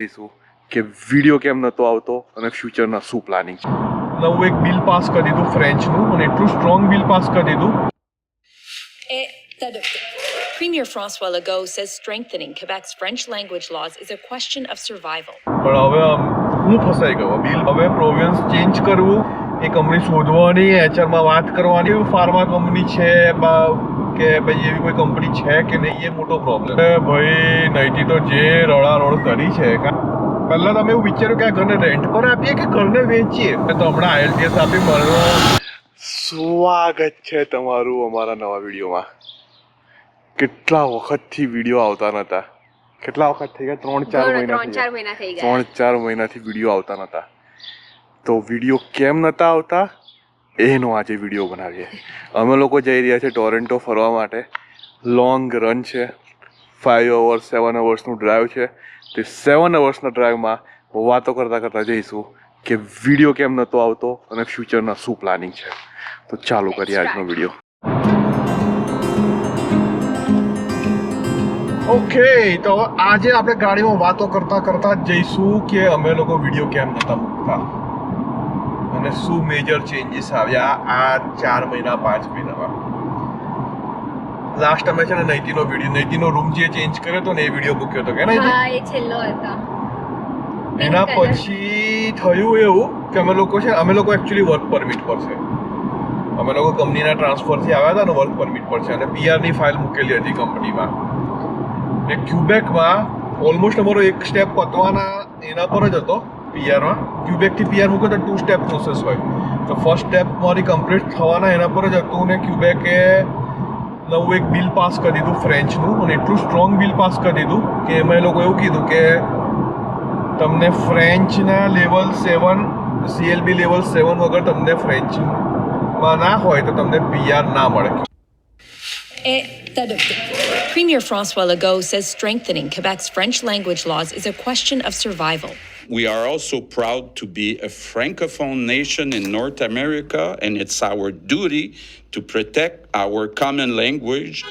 જોઈશું કે વીડિયો કેમ નહોતો આવતો અને ફ્યુચરના શું પ્લાનિંગ છે નવું એક બિલ પાસ કરી દીધું ફ્રેન્ચનું અને એટલું સ્ટ્રોંગ બિલ પાસ કરી દીધું adopté. Premier Francois Legault says strengthening Quebec's French language laws is a question of survival. પણ હવે હું ફસાઈ ગયો બિલ હવે પ્રોવિન્સ ચેન્જ કરવું એ કંપની શોધવાની એચઆરમાં વાત કરવાની ફાર્મા કંપની છે કે ભાઈ એવી કોઈ કંપની છે કે નહીં એ મોટો પ્રોબ્લેમ ભાઈ નાઇટી તો જે રડારોડ કરી છે પહેલાં પહેલા તમે એવું વિચાર્યું કે આ ઘરને રેન્ટ પર આપીએ કે ઘરને વેચીએ? તો હમણાં આઈએલટીએસ આપી મળવા સ્વાગત છે તમારું અમારા નવા વિડીયોમાં. કેટલા વખતથી વીડિયો આવતા નહોતા કેટલા વખત થઈ ગયા? ત્રણ ચાર મહિના ત્રણ ચાર મહિનાથી વીડિયો આવતા નહોતા તો વીડિયો કેમ નહોતા આવતા? એનો આજે વીડિયો બનાવીએ. અમે લોકો જઈ રહ્યા છે ટોરેન્ટો ફરવા માટે. લોંગ રન છે. ફાઇવ અવર્સ સેવન અવર્સનું ડ્રાઈવ છે. તે સેવન અવર્સના ડ્રાઈવમાં વાતો કરતાં કરતાં જઈશું કે વીડિયો કેમ નહોતો આવતો અને ફ્યુચરના શું પ્લાનિંગ છે. તો ચાલુ કરીએ આજનો વીડિયો ઓકે તો આજે આપણે ગાડીમાં વાતો કરતા કરતા જઈશું કે અમે લોકો વીડિયો કેમ નતા મૂકતા. અને શું મેજર ચેન્જીસ આવ્યા આ ચાર મહિના પાંચ મહિનામાં? લાસ્ટ અમે છે ને નૈતીનો વીડિયો નૈતીનો રૂમ જે ચેન્જ કર્યો હતો ને એ વીડિયો મૂક્યો હતો કે હા એ છેલ્લો હતો. એના પછી થયું એવું કે અમે લોકો છે અમે લોકો એકચ્યુઅલી વર્ક પરમિટ પર છે. અમે લોકો કંપનીના ટ્રાન્સફરથી આવ્યા હતા ને વર્ક પરમિટ પર છે અને પીઆરની ફાઇલ મૂકેલી હતી કંપનીમાં ને ક્યુબેકમાં ઓલમોસ્ટ અમારો એક સ્ટેપ પતવાના એના પર જ હતો. પીઆરમાં ક્યુબેકથી પીઆર મૂકો તો ટુ સ્ટેપ પ્રોસેસ હોય તો ફર્સ્ટ સ્ટેપ મારી કમ્પ્લીટ થવાના, એના પર જ હતું ને ક્યુબેકે નવું એક બિલ પાસ કરી દીધું ફ્રેન્ચનું અને એટલું સ્ટ્રોંગ બિલ પાસ કરી દીધું કે એમાં એ લોકો એવું કીધું કે તમને ફ્રેન્ચના level seven CLB level seven વગર તમને ફ્રેન્ચમાં ના હોય તો તમને પીઆર ના મળે. Premier Francois Legault says strengthening Quebec's French language laws is a question of survival. We are also proud to be a francophone nation in North America, and it's our duty to protect our common language.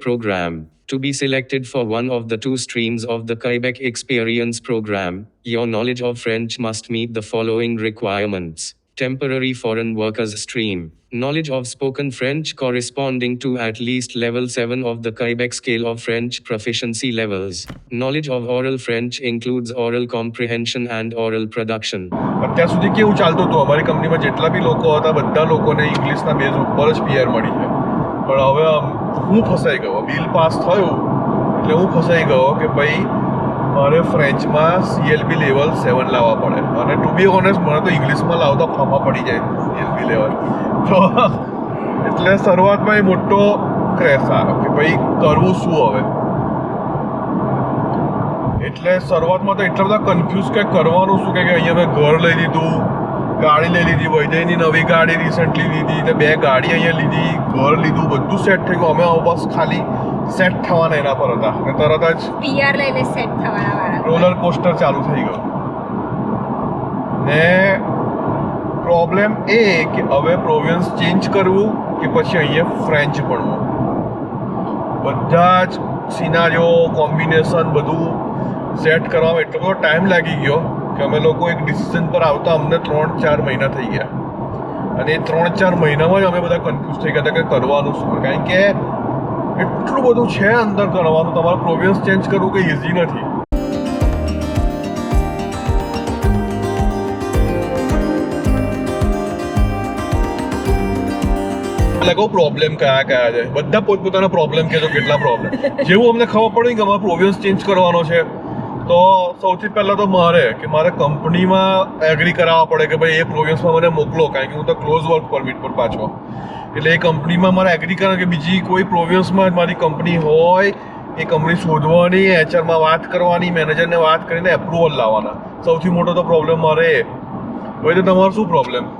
program. To be selected for one of the two streams of the Quebec Experience program, your knowledge of French must meet the following requirements Temporary foreign workers stream. Knowledge of spoken French corresponding to at least level 7 of the Quebec scale of French proficiency levels. Knowledge of oral French includes oral comprehension and oral production. અત્યાર સુધી કેવું ચાલતું હતું અમારી કંપનીમાં જેટલા બી લોકો હતા બધા લોકોને ઇંગ્લિશના બેઝ ઉપર જ પીઆર મળી છે પણ હવે આમ હું ફસાઈ ગયો બિલ પાસ થયું એટલે હું ફસાઈ ગયો કે ભાઈ મારે ફ્રેન્ચમાં સીએલબી લેવલ સેવન લાવવા પડે. અને ટુ બી ઓનેસ્ટ મને તો ઇંગ્લિશમાં લાવતા ફાફા પડી જાય સીએલબી લેવલ તો એટલે શરૂઆતમાં એ મોટો ક્રેશ આવ્યો કે ભાઈ કરવું શું હવે? એટલે શરૂઆતમાં તો એટલા બધા કન્ફ્યુઝ કે કરવાનું શું કે અહીંયા મેં ઘર લઈ લીધું, ગાડી લઈ લીધી વૈદયની નવી ગાડી રિસન્ટલી લીધી બે ગાડી અહીંયા લીધી, ઘર લીધું, બધું સેટ થઈ ગયું. અમે બસ ખાલી સેટ થવાના એના પર હતા. અને તરત જ પીઆર લઈને સેટ થવાના વાળા. રોલર કોસ્ટર ચાલુ થઈ ગયું. ને પ્રોબ્લેમ એ કે હવે પ્રોવિન્સ ચેન્જ કરવું કે પછી અહીંયા ફ્રેન્ચ ભણવું બધા જ સિનારીઓ કોમ્બિનેશન બધું સેટ કરવામાં એટલો બધો ટાઈમ લાગી ગયો કે અમે લોકો એક ડિસિઝન પર આવતા અમને ત્રણ ચાર મહિના થઈ ગયા. અને એ ત્રણ ચાર મહિનામાં જ અમે બધા કન્ફ્યુઝ થઈ ગયા હતા કે કરવાનું શું. કારણ કે એટલું બધું છે અંદર કરવાનું તમારે પ્રોવિન્સ ચેન્જ કરવું કંઈ ઇઝી નથી. લગો પ્રોબ્લેમ કયા કયા છે? બધા પોતપોતાના પ્રોબ્લેમ કહેજો, કેટલા પ્રોબ્લેમ જેવું અમને ખબર પડી કે અમારે પ્રોવિન્સ ચેન્જ કરવાનો છે. તો સૌથી પહેલાં તો મારે કે મારે કંપનીમાં એગ્રી કરાવવા પડે કે ભાઈ એ પ્રોવિન્સમાં મને મોકલો, કારણ કે હું તો ક્લોઝ વર્ક પરમિટ પર પાછો. એટલે એ કંપનીમાં મારે એગ્રી કરવા કે બીજી કોઈ પ્રોવિન્સમાં મારી કંપની હોય, એ કંપની શોધવાની એચઆરમાં વાત કરવાની મેનેજરને વાત કરીને એપ્રુવલ લાવવાના. સૌથી મોટો તો પ્રોબ્લેમ મારે એ. તો તમારો શું પ્રોબ્લેમ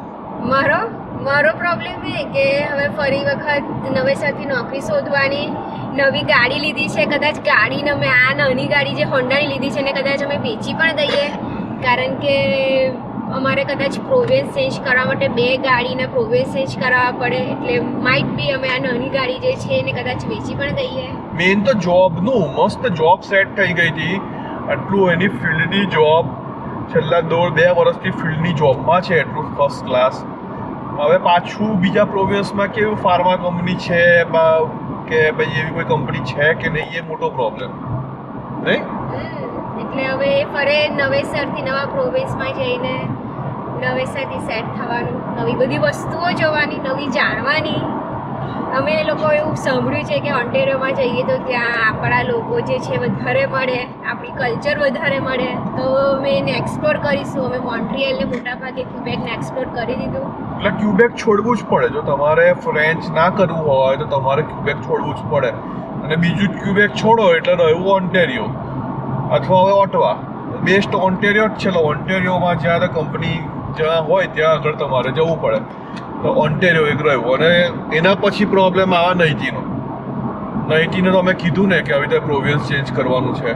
મારો? મારો પ્રોબ્લેમ એ કે હવે ફરી વખત નવેસરથી નોકરી શોધવાની, નવી ગાડી લીધી છે, કદાચ ગાડીને અમે આ નાની ગાડી જે હોન્ડાની લીધી છે ને કદાચ અમે વેચી પણ દઈએ. કારણ કે અમારે કદાચ પ્રોવેન્સ ચેન્જ કરવા માટે બે ગાડીને પ્રોવેન્સ ચેન્જ કરાવવા પડે, એટલે માઇટ બી અમે આ નાની ગાડી જે છે એને કદાચ વેચી પણ દઈએ. મેઇન તો જોબનું મસ્ત જોબ સેટ થઈ ગઈ હતી. આટલું એની ફિલ્ડની જોબ છેલ્લા દોઢ બે વર્ષથી ફિલ્ડની જોબમાં છે, એટલું ફર્સ્ટ ક્લાસ હવે પાછું બીજા પ્રોવિન્સમાં કેવું ફાર્મા કંપની છે, બા- કે ભાઈ એવી કોઈ કંપની છે કે નહીં, એ મોટો પ્રોબ્લેમ નહીં? એટલે હવે ફરે નવેસરથી નવા પ્રોવિન્સમાં જઈને નવેસરથી સેટ થવાનું, નવી બધી વસ્તુઓ જોવાની, નવી જાણવાની. અમે લોકો એવું સાંભળ્યું છે કે ઓન્ટેરિયોમાં જઈએ તો ત્યાં આપણા લોકો જે છે વધારે મળે, આપણી કલ્ચર વધારે મળે. તો અમે એને એક્સપ્લોર કરીશું. અમે મોન્ટ્રિયલને મોટાભાગે ક્યુબેકને એક્સપ્લોર કરી દીધું. એટલે ક્યુબેક છોડવું જ પડે. જો તમારે ફ્રેન્ચ ના કરવું હોય, તો તમારે ક્યુબેક છોડવું જ પડે. અને બીજું ક્યુબેક છોડો એટલે રહ્યું ઓન્ટેરિયો અથવા હવે ઓટવા બેસ્ટ ઓન્ટેરિયો જ છે. ઓન્ટેરિયોમાં જ્યાં કંપની જ્યાં હોય, ત્યાં આગળ તમારે જવું પડે. ઓન્ટેરિયો એક રહ્યો અને એના પછી પ્રોબ્લેમ આવા નહીટીનો નૈતીને તો અમે કીધું ને કે આવી રીતે પ્રોવિન્સ ચેન્જ કરવાનું છે.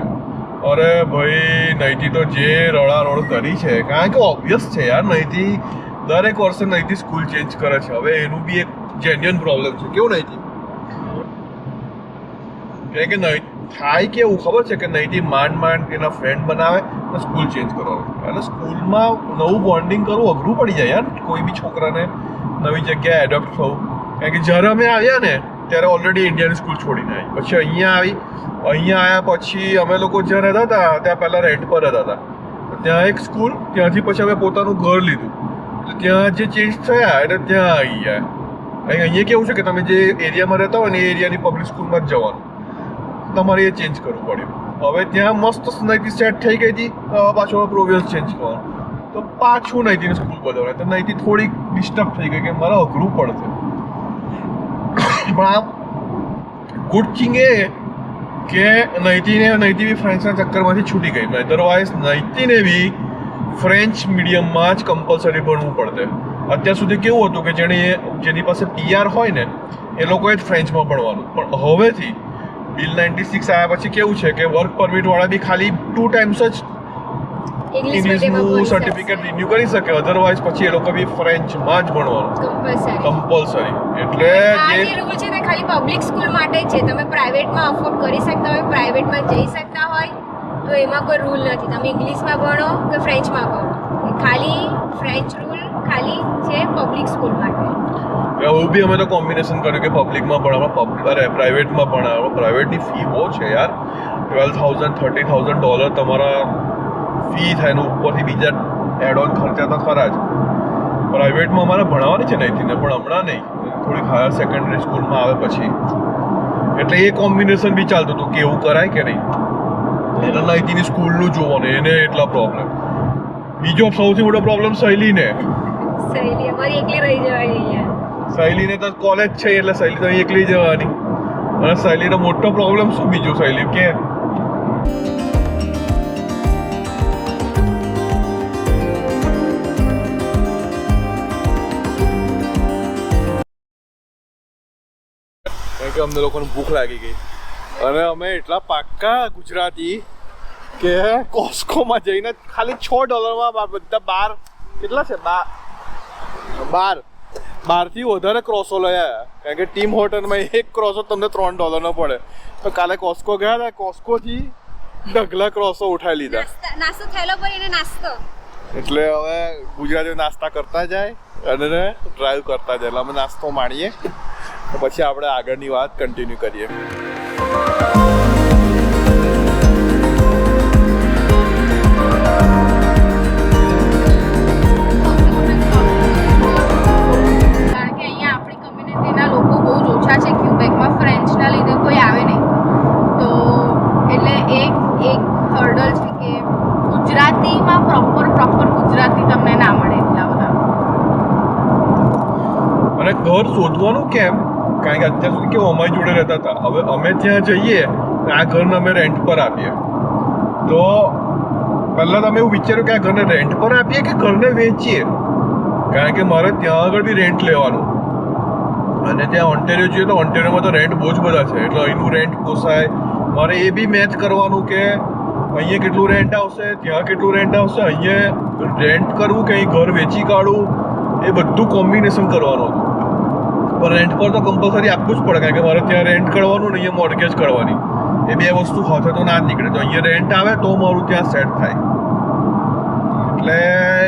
અરે ભાઈ નૈતી તો જે રળારોળ કરી છે. કારણ કે ઓબ્વિયસ છે યાર નૈતી દરેક વર્ષે નૈતી સ્કૂલ ચેન્જ કરે છે. હવે એનું બી એક જેન્યુઅન પ્રોબ્લેમ છે. કેવું કારણ કે નૈ થાય કેવું ખબર છે કે નહીંથી માંડ માંડ એના ફ્રેન્ડ બનાવે અને સ્કૂલ ચેન્જ કરવાનું. એટલે સ્કૂલમાં નવું બોન્ડિંગ કરવું અઘરું પડી જાય યાર કોઈ બી છોકરાને. નવી જગ્યાએ એડોપ્ટ થવું. કારણ કે જ્યારે અમે આવ્યા ને, ત્યારે ઓલરેડી ઇન્ડિયન સ્કૂલ છોડીને આવી. પછી અહીંયા આવી, અહીંયા આવ્યા પછી અમે લોકો જ્યાં રહેતા હતા, ત્યાં પહેલાં રેન્ટ પર રહેતા હતા. ત્યાં એક સ્કૂલ ત્યાંથી પછી અમે પોતાનું ઘર લીધું. એટલે ત્યાં જે ચેન્જ થયા, એટલે ત્યાં આવી ગયા. અહીં અહીંયા કેવું છે કે તમે જે એરિયામાં રહેતા હોય ને, એ એરિયાની પબ્લિક સ્કૂલમાં જ જવાનું. તમારે એ ચેન્જ કરવું પડ્યું. હવે ત્યાં મસ્ત નૈતી સેટ થઈ ગઈ હતી પાછો પ્રોવિઝન ચેન્જ કરવાનું. તો પાછું નૈતીને સ્કૂલ બદલવાનું તો નૈતી થોડીક ડિસ્ટર્બ થઈ ગઈ કે મારે અઘરું પડશે. પણ આ ગુડ થિંગ એ કે નૈતીને નૈતી બી ફ્રેન્ચના ચક્કરમાંથી છૂટી ગઈ. અધરવાઇઝ નૈતિને બી ફ્રેન્ચ મીડિયમમાં જ કમ્પલસરી ભણવું પડતે અત્યાર સુધી કેવું હતું કે જેણે જેની પાસે પીઆર હોય ને, એ લોકોએ જ ફ્રેન્ચમાં ભણવાનું. પણ હવેથી બિલ નાઇન્ટી સિક્સ આવ્યા પછી કેવું છે કે વર્ક પરમિટવાળા બી ખાલી ટુ ટાઈમ્સ જ ઇંગ્લિશનું સર્ટિફિકેટ રિન્યુ કરી શકે. અધરવાઇઝ પછી એ લોકો બી ફ્રેન્ચમાં જ ભણવાનું. કમ્પલસરી કમ્પલસરી એટલે જે રૂલ છે તે ખાલી પબ્લિક સ્કૂલ માટે છે. તમે પ્રાઇવેટમાં અફોર્ડ કરી શકતા હોય પ્રાઇવેટમાં જઈ શકતા હોય તો એમાં કોઈ રૂલ નથી. તમે ઇંગ્લિશમાં ભણો કે ફ્રેન્ચમાં ભણો? ખાલી ફ્રેન્ચ રૂલ ખાલી છે પબ્લિક સ્કૂલ માટે. એવું બી અમે તો કોમ્બિનેશન કર્યું કે પબ્લિકમાં ભણાવવા અરે પ્રાઇવેટમાં ભણાવવા. પ્રાઇવેટની ફી બહુ છે યાર. Twelve thousand thirty thousand dollar તમારા ફી થાય ને ઉપરથી બીજા એડ ઓન ખર્ચા તો ખરા જ. પ્રાઇવેટમાં અમારે ભણાવવાની છે નહીંથી પણ હમણાં નહીં. થોડીક હાયર સેકન્ડરી સ્કૂલમાં આવે પછી. એટલે એ કોમ્બિનેશન બી ચાલતું હતું કે એવું કરાય કે નહીં. એના નહીંતીની સ્કૂલનું જોવાનું એને એટલા પ્રોબ્લેમ બીજો સૌથી મોટો પ્રોબ્લેમ શૈલીને. સહેલીને અમારી એકલી રહી જવાય શૈલીને તો કોલેજ છે એટલે શૈલી તો એકલી જવાની. અને શૈલીનો મોટો પ્રોબ્લેમ શું બીજું શૈલી? કે કે અમને લોકોને ભૂખ લાગી ગઈ. અને અમે એટલા પાક્કા ગુજરાતી કે કોસ્કોમાં જઈને ખાલી છ ડોલરમાં બધા બાર કેટલા છે? બાર બાર. બારથી વધારે ક્રોસો લઈ આવ્યા. કારણ કે ટીમ હોટલમાં એક ક્રોસો તમને ત્રણ ડોલરનો પડે. તો કાલે કોસ્કો ગયા હતા. કોસ્કોથી ઢગલા ક્રોસો ઉઠાવી લીધા. નાસ્તા નાસ્તો થયેલો પર એને નાસ્તો. એટલે હવે ગુજરાતીઓ નાસ્તા કરતા જાય અને ડ્રાઈવ કરતા જાય. એટલે અમે નાસ્તો માણીએ. તો પછી આપણે આગળની વાત કન્ટિન્યુ કરીએ. કારણ કે અહીંયા આપણી કમ્યુનિટીના લોકો બહુ જ ઓછા છે ક્યુબેકમાં ફ્રેન્ચના લીધે કોઈ આવે નહીં. તો એટલે એક એક હર્ડલ છે કે ગુજરાતીમાં પ્રોપર પ્રોપર ગુજરાતી તમને ના મળે એટલા બધા. અને ઘર શોધવાનું કેમ? કારણ કે અત્યાર સુધી કેવું, અમારી જોડે રહેતા હતા. હવે અમે ત્યાં જઈએ, આ ઘરને અમે રેન્ટ પર આપીએ. તો પહેલાં તો અમે એવું વિચાર્યું કે આ ઘરને રેન્ટ પર આપીએ કે ઘરને વેચીએ? કારણ કે મારે ત્યાં આગળ બી રેન્ટ લેવાનું. અને ત્યાં ઓન્ટેરિયો જોઈએ તો ઓન્ટેરિયોમાં તો રેન્ટ બહુ જ બધા છે. એટલે અહીંનું રેન્ટ પોસાય. મારે એ બી મેચ કરવાનું કે અહીંયા કેટલું રેન્ટ આવશે, ત્યાં કેટલું રેન્ટ આવશે. અહીંયા રેન્ટ કરવું કે અહીં ઘર વેચી કાઢવું, એ બધું કોમ્બિનેશન કરવાનું હતું. પણ રેન્ટ પર તો કમ્પલસરી આપવું જ પડે, કારણ કે મારે ત્યાં રેન્ટ કરવાનું ને અહીંયા મોર્ગેજ કરવાની. એ બે વસ્તુ સાથે તો ના જ નીકળે. તો અહીંયા રેન્ટ આવે તો મારું ત્યાં સેટ થાય. એટલે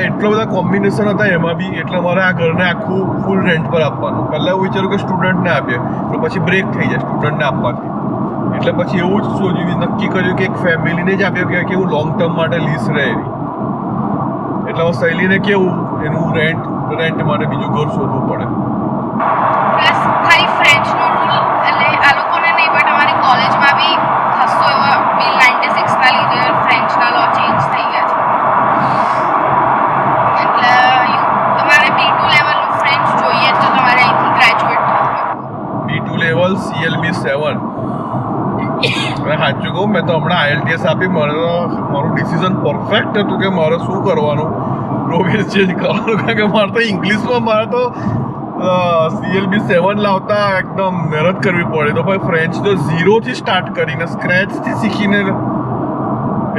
એટલા બધા કોમ્બિનેશન હતા એમાં બી, એટલે મારે આ ઘરને આખું ફૂલ રેન્ટ પર આપવાનું. પહેલાં એવું વિચાર્યું કે સ્ટુડન્ટને આપીએ, તો પછી બ્રેક થઈ જાય સ્ટુડન્ટને આપવાથી. એટલે પછી એવું જ શોધ્યું નક્કી કર્યું કે એક ફેમિલીને જ આપ્યો કે કેવું લોંગ ટર્મ માટે લીસ રહે એટલે હવે શૈલીને કેવું? એનું રેન્ટ રેન્ટ માટે બીજું ઘર શોધવું પડે. સીએલબી સેવન અને સાચું કહું, મેં તો હમણાં આઈએલટીએસ આપી, મારે મારું ડિસિઝન પરફેક્ટ હતું કે મારે શું કરવાનું. પ્રોગ્રેસ ચેન્જ કરવાનું, કારણ કે મારે તો ઇંગ્લિશમાં મારે તો સીએલબી સેવન લાવતા એકદમ મહેનત કરવી પડે. તો ભાઈ ફ્રેન્ચ તો ઝીરોથી સ્ટાર્ટ કરીને સ્ક્રેચથી શીખીને,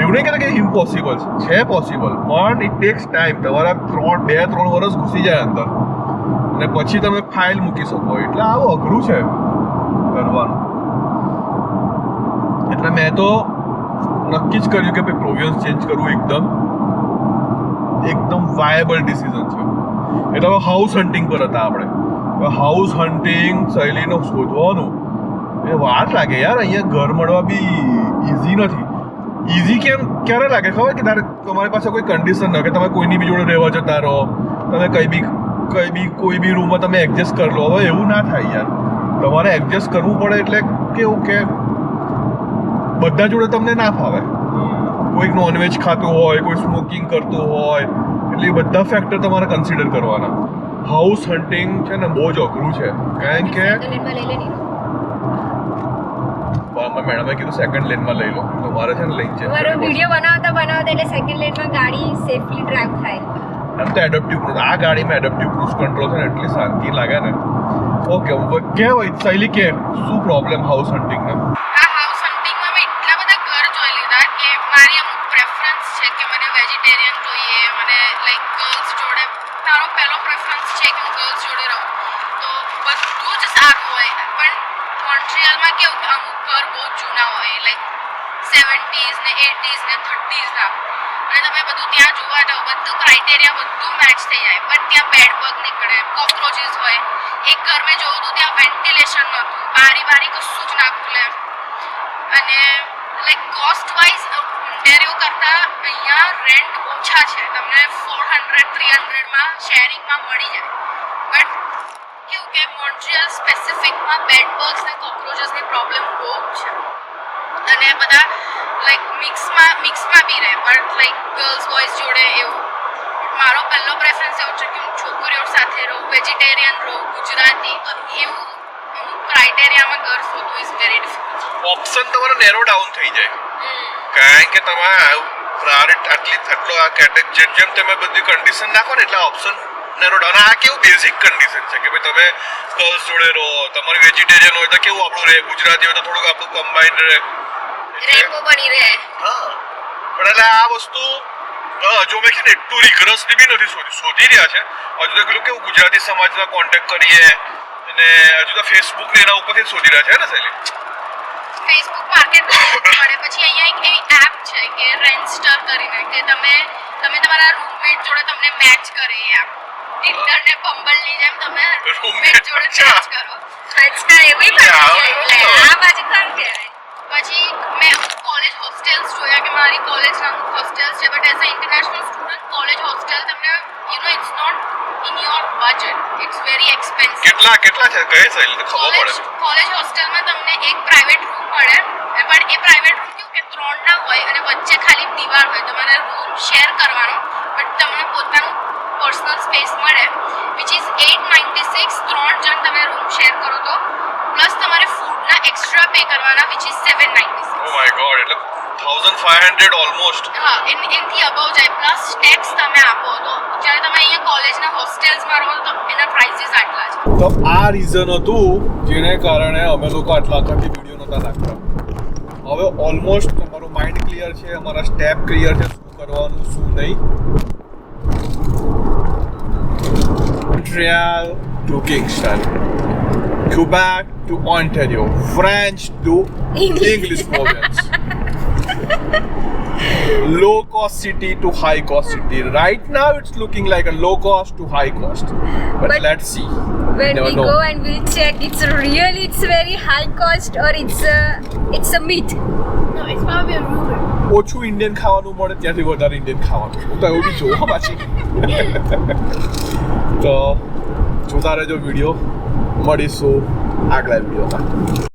એવું નહીં કહેતા કે ઇમ્પોસિબલ છે. છે પોસિબલ પણ ઇટ ટેક્સ ટાઈમ તમારા ત્રણ, બે, ત્રણ વર્ષ ઘૂસી જાય અંદર. અને પછી તમે ફાઇલ મૂકી શકો. એટલે આવું અઘરું છે. કરવાનું. એટલે મેં તો નક્કી જ કર્યું કે ભાઈ પ્રોવિયન્સ ચેન્જ કરવું એકદમ. એકદમ વાયેબલ ડિસિઝન છે. એટલે હવે હાઉસ હન્ટિંગ પર હતા આપણે. હાઉસ હન્ટિંગ શૈલીનો શોધવાનું. એ વાર લાગે યાર, અહીંયા ઘર મળવા બી ઇઝી નથી. ઇઝી કેમ, ક્યારે લાગે? ખબર કે તારે તમારી પાસે કોઈ કન્ડિશન ન કે તમે કોઈની બી જોડે રહેવા જતા રહો. તમે કઈ બી કઈ બી, કોઈ બી રૂમમાં તમે એડજસ્ટ કરી લો. હવે એવું ના થાય યાર. તમારે એડજસ્ટ કરવું પડે એટલે કેવું કે બધા જોડે તમને ના ફાવે. કોઈક નોનવેજ ખાતું હોય કોઈ સ્મોકિંગ કરતું હોય એટલે એ બધા ફેક્ટર તમારે કન્સિડર કરવાના. હાઉસ હન્ટિંગ છે ને બહુ જ અઘરું છે. કારણ કે મેડમે કીધું સેકન્ડ લેનમાં લઈ લો. તો મારે છે ને લઈ મારો જાય વીડિયો બનાવતા બનાવતા એટલે સેકન્ડ લેનમાં ગાડી સેફલી ડ્રાઈવ થાય. એમ તો એડપ્ટિવ ક્રુઝ આ ગાડીમાં એડપ્ટિવ ક્રુઝ કંટ્રોલ છે ને, એટલી શાંતિ લાગે ને. ઓકે કે હોય શૈલી કે શું પ્રોબ્લેમ હાઉસ હન્ટિંગને આ હાઉસ હન્ટિંગમાં મેં એટલા બધા ઘર જોઈ લીધા કે મારી અમુક પ્રેફરન્સ છે કે મને વેજીટેરિયન જોઈએ મને લાઈક ગર્લ્સ જોડે મારો પહેલો પ્રેફરન્સ છે કે હું ગર્લ્સ જોડે રહું તો બધું જ સારું હોય પણ મોન્ટ્રિયલમાં કેવું કે અમુક ઘર બહુ જૂના હોય લાઈક સેવન્ટીઝ ને એટીઝ ને થર્ટીઝના અને તમે બધું ત્યાં જોવા જાઓ, બધું ક્રાઇટેરિયા બધું મેચ થઈ જાય. બટ ત્યાં બેડ બગ નીકળે. કોક્રોચીસ હોય. એક ઘર મેં જોયું હતું, ત્યાં વેન્ટિલેશન નહોતું. બારી બારી કશું જ ના ખુલે અને લાઈક કોસ્ટ વાઇઝ ઓન્ટેરિયો કરતાં અહીંયા રેન્ટ ઓછા છે. તમને ફોર હંડ્રેડ થ્રી હંડ્રેડમાં શેરિંગમાં મળી જાય. બટ કેવું કે મોન્ટ્રિયલ સ્પેસિફિકમાં બેડ બગ્સ ને કોક્રોચીસની પ્રોબ્લેમ બહુ છે. અને બધા લાઈક મિક્સમાં મિક્સમાં બી રહે બટ લાઈક ગર્લ્સ બોયઝ જોડે એવું. મારો પહેલો પ્રેફરન્સ એવો છે કે હું છોકરીઓ સાથે રહું વેજીટેરિયન રહું ગુજરાતી તો એવું. અમુક ક્રાઇટેરિયામાં ઘર શોધવું ઇઝ વેરી ડિફિકલ્ટ ઓપ્શન તમારો નેરો ડાઉન થઈ જાય. કારણ કે તમે પ્રાયોરિટી આટલી આટલો આ કેટેગરી જેમ જેમ તમે બધી કન્ડિશન નાખો ને એટલે ઓપ્શન નેરો ડાઉન આ કેવું બેઝિક કન્ડિશન છે કે ભાઈ તમે ગર્લ્સ જોડે રહો તમારે વેજીટેરિયન હોય તો કેવું આપણું રહે ગુજરાતી હોય તો થોડુંક આપણું કમ્બાઈન્ડ રહે. રેમ્બો બની રહે. હા. પણ એટલે આ વસ્તુ હજુ મેં ને એટલું રિગરસલી બી નથી શોધી શોધી રહ્યા છે. હજુ તો પેલું કેવું ગુજરાતી સમાજના કોન્ટેક્ટ કરીએ અને હજુ તો ફેસબુક ને એના ઉપરથી શોધી રહ્યા છે ને શૈલી? ફેસબુક માર્કેટ મળે પછી અહીંયા એક એવી એપ છે કે રેન્સ્ટર કરીને કે તમે તમે તમારા રૂમમેટ જોડે તમને મેચ કરે એ એપ ટિન્ડર ને બમ્બલની જેમ તમે રૂમમેટ જોડે મેચ કરો. અચ્છા એવી પણ આ બાજુ ખરું કહેવાય? પછી મેં અમુક કોલેજ હોસ્ટેલ્સ જોયા કે મારી કોલેજના અમુક હોસ્ટેલ્સ છે but as a international student college hostel તમને you know it's not in your budget it's very expensive કેટલા કેટલા છે? કહે શૈલી ખબર કોલેજ પડે. કોલેજ હોસ્ટેલમાં તમને એક પ્રાઇવેટ રૂમ મળે પણ એ પ્રાઇવેટ રૂમ કેવું કે ત્રણ ના હોય અને વચ્ચે ખાલી દિવાલ હોય. તમારે રૂમ શેર કરવાનો બટ તમને પોતાનું પર્સનલ સ્પેસ મળે which is at ninety six ત્રણ જણ તમે રૂમ શેર કરો તો પ્લસ તમારે ફૂડના એક્સ્ટ્રા પે કરવાના which is seven ninety oh my God એટલે થાઉઝન્ડ ફાઈવ હંડ્રેડ ઓલમોસ્ટ હા એન એનથી અબવ જાય પ્લસ ટેક્સ તમે આપો તો. જ્યારે તમે અહીંયા કોલેજના હોસ્ટેલ્સમાં રહો તો એના પ્રાઇસીસ આટલા છે. તો આ રીઝન હતું જેને કારણે અમે લોકો આટલા આખાથી વીડિયો નહોતા નાખતા. હવે ઓલમોસ્ટ તમારું માઇન્ડ ક્લિયર છે અમારા સ્ટેપ ક્લિયર છે શું કરવાનું શું નહીં. Trail to Kingston Quebec to Ontario, French to English province. low cost city to high cost city. Right now, it's looking like a low cost to high cost. But, But- let's see. when Never we know. go and we'll check it's really it's very high cost or it's a it's a myth No, it's probably a rumor. ઓછું Indian ખાવાનું મળે ત્યાંથી વધારે Indian ખાવાનું હું તો એવું બી જોવા પાછી તો જોતા રહેજો વિડીયો મળીશું આગલા વિડીયોમાં.